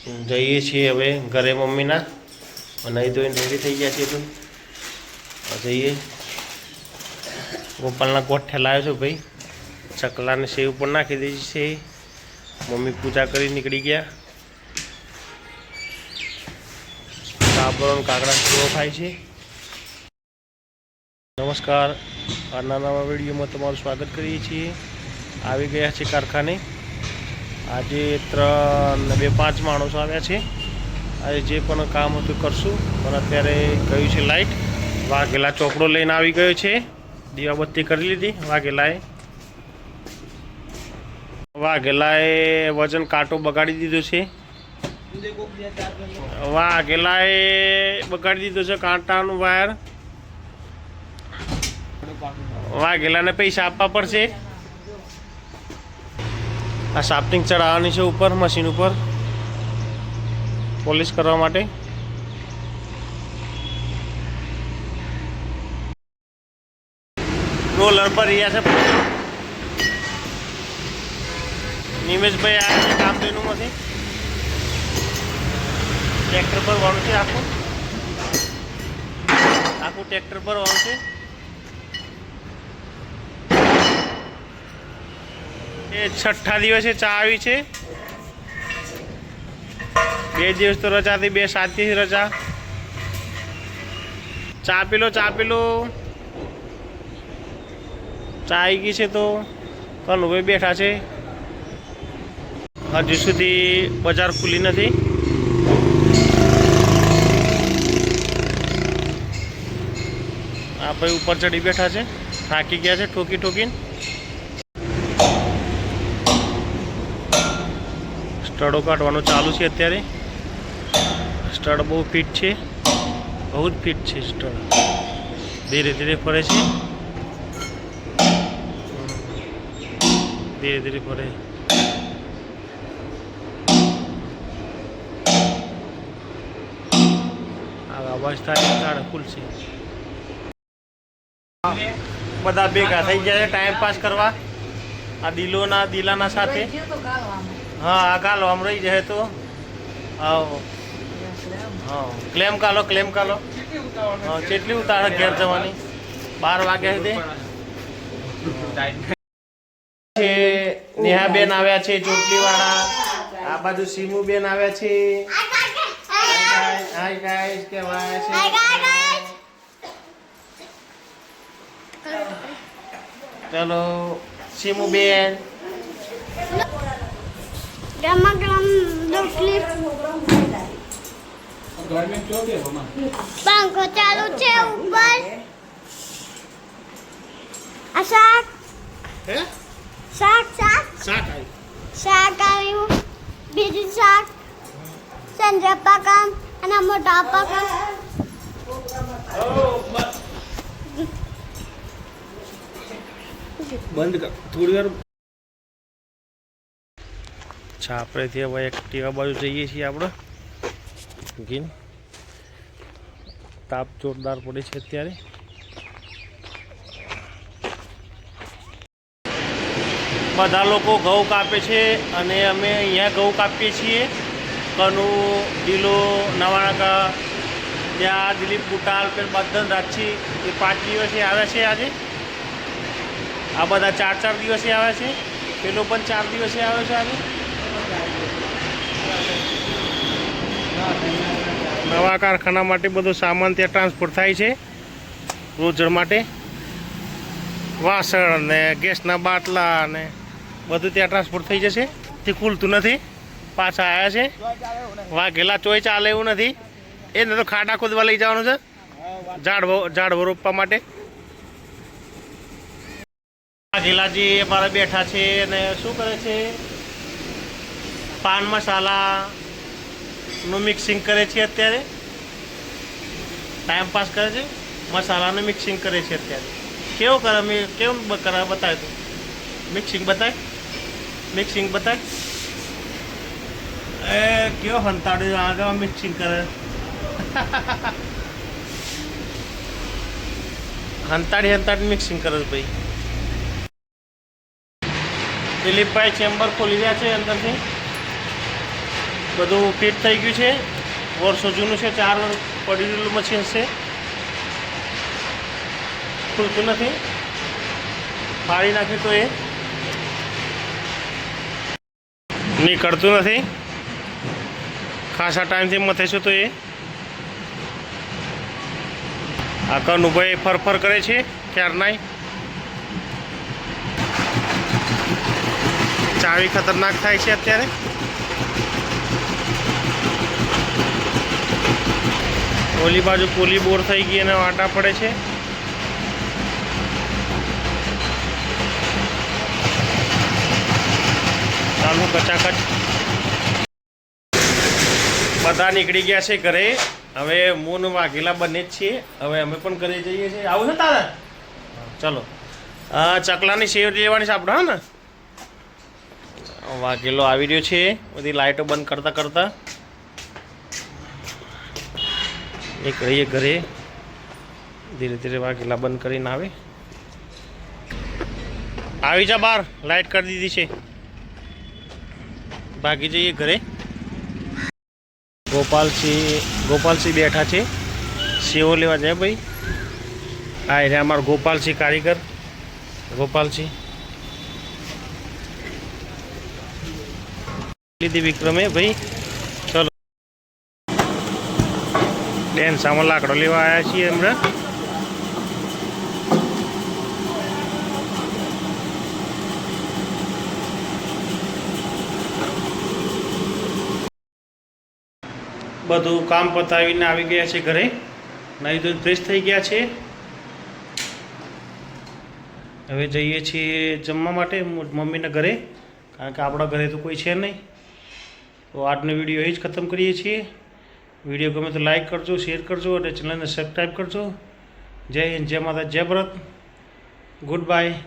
જઈએ છીએ હવે ઘરે મમ્મીના. નહીં તો રેડી થઈ ગયા છે તો જઈએ. ગોપાલના ગોઠ લાવ્યો છું ભાઈ. ચકલાને સેવ પણ નાખી દીધી છે. મમ્મી પૂજા કરી નીકળી ગયા. કાપડો કાકડા કેવો ખાય છે. નમસ્કાર. આજના નવા વિડીયોમાં તમારું સ્વાગત કરીએ છીએ. આવી ગયા છે કારખાને. આજે ત્રણ બે પાંચ માણસો આવ્યા છે. આજે જે પણ કામ હતું કરશું. પણ અત્યારે ગયું છે લાઈટ. વાઘેલા ચોપડો લઈને આવી ગયો છે. દીવાબત્તી કરી લીધી. વાઘેલાએ વાઘેલાએ વજન કાંટો બગાડી દીધો છે. વાઘેલાએ બગાડી દીધો છે કાંટાનું વાયર. વાઘેલાને પૈસા આપવા પડશે. આ સાફ્ટિંગ ચડાવવાની છે ઉપર, મશીન ઉપર. પોલિશ કરવા માટે. રોલર પર રહ્યા છે. નિમેશભાઈ આ છે કામ તેનું માંથી ટ્રેક્ટર પર વાળું છે આખું. આખું ટ્રેક્ટર પર વાળું છે. એ છઠ્ઠા દિવસે ચા આવી છે. બે દિવસ તો રજા હતી, બે સાત દિવસ રજા. ચા પીલો ચા પીલો ચા આવી ગઈ છે તો કનુભાઈ બેઠા છે. હજુ સુધી બજાર ખુલી નથી. આ ભાઈ ઉપર ચડી બેઠા છે. થાકી ગયા છે, ઠોકી ઠોકીને. સ્ટડો કાઢવાનું ચાલુ છે અત્યારે. સ્ટડ બહુ ફિટ છે. બહુ જ ફિટ છે સ્ટડ. ધીરે ધીરે ફરે છે. ધીરે ધીરે ફરે. અવાજ થાય તારે ખુલશે બધા ભેગા થઈ ગયા છે ટાઈમ પાસ કરવા. આ દિલોના, દિલાના સાથે. હા આ કાલો આમ રહી જાય તો. હા હા ક્લેમ કાલો ક્લેમ કાલો. હા કેટલી ઉતારે ઘેર જવાની? બાર વાગ્યા સુધી? નેહાબેન આવ્યા છે ચોટલીવાળા. આ બાજુ સીમુબેન આવ્યા છે. હાય ગાઈસ કેવાય છે? ચલો સીમુબેન. ગરમા ગરમ રોટલી પંખો ચાલુ છે ઉપર. આ શાક. હે? શાક શાક. શાક આવ્યું શાક આવ્યું. બીજું શાક. સંજપ્પા કામ અને મોટા પાકમ બંધ કર. થોડી વાર અચ્છા આપણે હવે એક્ટિવા બાજુ જઈએ છીએ આપણે. ગીન. તાપ જોરદાર પડે છે અત્યારે. બધા લોકો ઘઉં કાપે છે અને અમે અહીંયા ઘઉં કાપીએ છીએ. કનુ ડીલો નવાણાકા, ત્યાં દિલીપ બુટાલ, પેલ બધન રાચી એ પાંચ દિવસે આવ્યા છે આજે. આ બધા ચાર ચાર દિવસે આવે છે. પેલો પણ ચાર દિવસે આવે છે આજે. નવા કારખાના માટે બધો સામાન ત્યાં ટ્રાન્સપોર્ટ થાય છે. રોજર માટે વાસણ ને ગેસના બાટલા ને બધું ત્યાં ટ્રાન્સપોર્ટ થઈ જશે. તે ખુલતું નથી. પાછા આવ્યા છે. વાઘેલા ચોય ચાલે એવું નથી. એને તો ખાડા ખોદવા લઈ જવાનું છે. ઝાડ ઝાડવો રોપવા માટે. વાઘેલાજી અમારા બેઠા છે અને શું કરે છે? પાન મસાલા નું મિક્સિંગ કરે છે અત્યારે. ટાઈમ પાસ કરે છે. મસાલાનું મિક્સિંગ કરે છે અત્યારે. કેવું કરે મેં કેવું બ- કરે બતાય તું? મિક્સિંગ બતાય? મિક્સિંગ બતાય? એ કયો હંતાડ્યો આગળ મિક્સિંગ કરે. હંતાડી હંતાડી મિક્સિંગ કરે ભાઈ. દિલીપભાઈ ચેમ્બર ખોલી રહ્યા છે અંદરથી. બધું ફિટ થઈ ગયું છે. વર્ષો જૂનું છે, ચાર વર્ષ રહેલું મશીન છે. ખુલતું નથી. ફાળી નાખ્યું તો એ. નીકળતું નથી. ખાસા ટાઈમથી મથે છું તો એ. આ કનુભાઈ ફરફર કરે છે ક્યારનાય ચાવી ખતરનાક થાય છે અત્યારે. ઓલી બાજુ પોલી બોર થઈ ગઈ અને વાટા પડે છે. ચાલુ કચાકચ. બધા નીકળી ગયા છે ઘરે. હવે મૂન વાઘેલા બંને જ છીએ. હવે અમે પણ ઘરે જઈએ છીએ. આવું છે તારે? ચલો. ચકલાની સેવ લેવાની છે આપણે, હા ને? વાઘેલો આવી રહ્યો છે. બધી લાઇટો બંધ કરતા કરતા. નીકળીએ ઘરે. ધીરે ધીરે વાઘેલા બંધ કરીને આવે. આવી જા બહાર લાઇટ કરી દીધી છે. ભાગી જઈએ ઘરે. ગોપાલસિંહ ગોપાલસિંહ બેઠા છે. સેવો લેવા જાય ભાઈ. આ રહ્યા અમારો ગોપાલસિંહ કારીગર. ગોપાલસિંહ. લીધી વિક્રમે ભાઈ ચલો બેન સામે લાકડો લેવા આવ્યા છીએ હમણાં. બધું કામ પતાવીને આવી ગયા છે ઘરે. નહીં તો ફ્રેશ થઈ ગયા છે. હવે જઈએ છીએ જમવા માટે મમ્મીના ઘરે. કારણ કે આપણા ઘરે તો કોઈ છે નહીં. તો આજનો વીડિયો એ જ ખતમ કરીએ છીએ. વીડિયો ગમે તો લાઇક કરજો, શેર કરજો અને ચેનલને સબસ્ક્રાઈબ કરજો. જય હિન્દ, જય માતા, જય ભરત. Good bye.